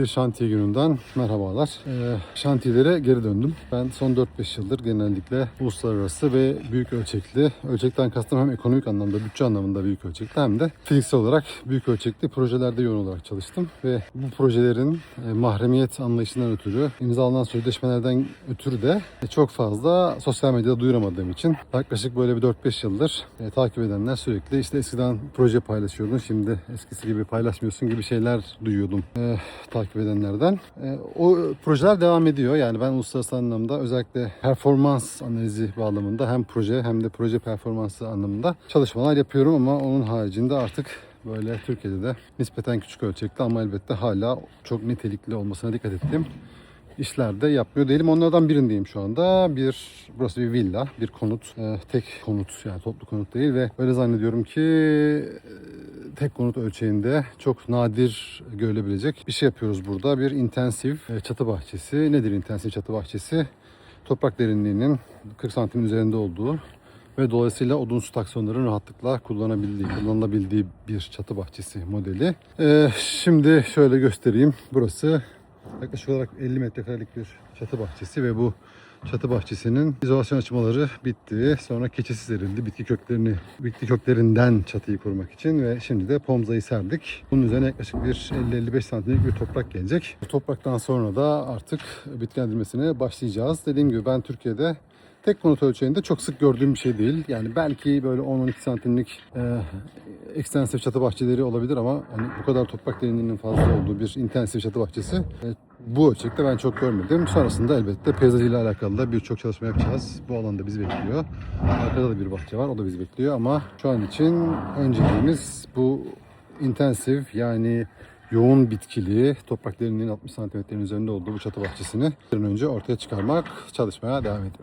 Bir şantiye gününden merhabalar. Ee, şantiyelere geri döndüm. Ben son 4-5 yıldır genellikle uluslararası ve büyük ölçekli, ölçekten kastım hem ekonomik anlamda, bütçe anlamında büyük ölçekli hem de fiziksel olarak büyük ölçekli projelerde yoğun olarak çalıştım. Ve bu projelerin e, mahremiyet anlayışından ötürü, imzalanan sözleşmelerden ötürü de e, çok fazla sosyal medyada duyuramadığım için yaklaşık böyle bir 4-5 yıldır e, takip edenler sürekli işte eskiden proje paylaşıyordun, şimdi eskisi gibi paylaşmıyorsun gibi şeyler duyuyordum e, takip edenlerden. E, o projeler devam ediyor. Yani ben uluslararası anlamda özellikle performans analizi bağlamında hem proje hem de proje performansı anlamında çalışmalar yapıyorum ama onun haricinde artık böyle Türkiye'de de nispeten küçük ölçekli ama elbette hala çok nitelikli olmasına dikkat ettiğim işler de yapmıyor değilim. Onlardan birindeyim şu anda. Bir burası bir villa, bir konut, e, tek konut yani toplu konut değil ve öyle zannediyorum ki tek konut ölçeğinde çok nadir görülebilecek bir şey yapıyoruz burada. Bir intensif e, çatı bahçesi. Nedir intensif çatı bahçesi? Toprak derinliğinin 40 santimin üzerinde olduğu ve dolayısıyla odunsu taksonların rahatlıkla kullanabildiği, kullanılabildiği bir çatı bahçesi modeli. Ee, şimdi şöyle göstereyim. Burası yaklaşık olarak 50 metrekarelik bir çatı bahçesi ve bu çatı bahçesinin izolasyon açmaları bitti. Sonra keçesi serildi. Bitki köklerini, bitki köklerinden çatıyı korumak için ve şimdi de pomzayı serdik. Bunun üzerine yaklaşık bir 50-55 santimlik bir toprak gelecek. Bu topraktan sonra da artık bitkilendirmesine başlayacağız. Dediğim gibi ben Türkiye'de tek konut ölçeğinde çok sık gördüğüm bir şey değil. Yani belki böyle 10-12 santimlik e, ekstensif çatı bahçeleri olabilir ama hani bu kadar toprak derinliğinin fazla olduğu bir intensif çatı bahçesi e, bu ölçekte ben çok görmedim. Sonrasında elbette peyzajıyla alakalı da birçok çalışma yapacağız. Bu alanda bizi bekliyor. Arkada da bir bahçe var, o da bizi bekliyor ama şu an için önceliğimiz bu intensif yani yoğun bitkili toprak derinliğinin 60 santimetrenin üzerinde olduğu bu çatı bahçesini bir önce ortaya çıkarmak, çalışmaya devam ediyoruz.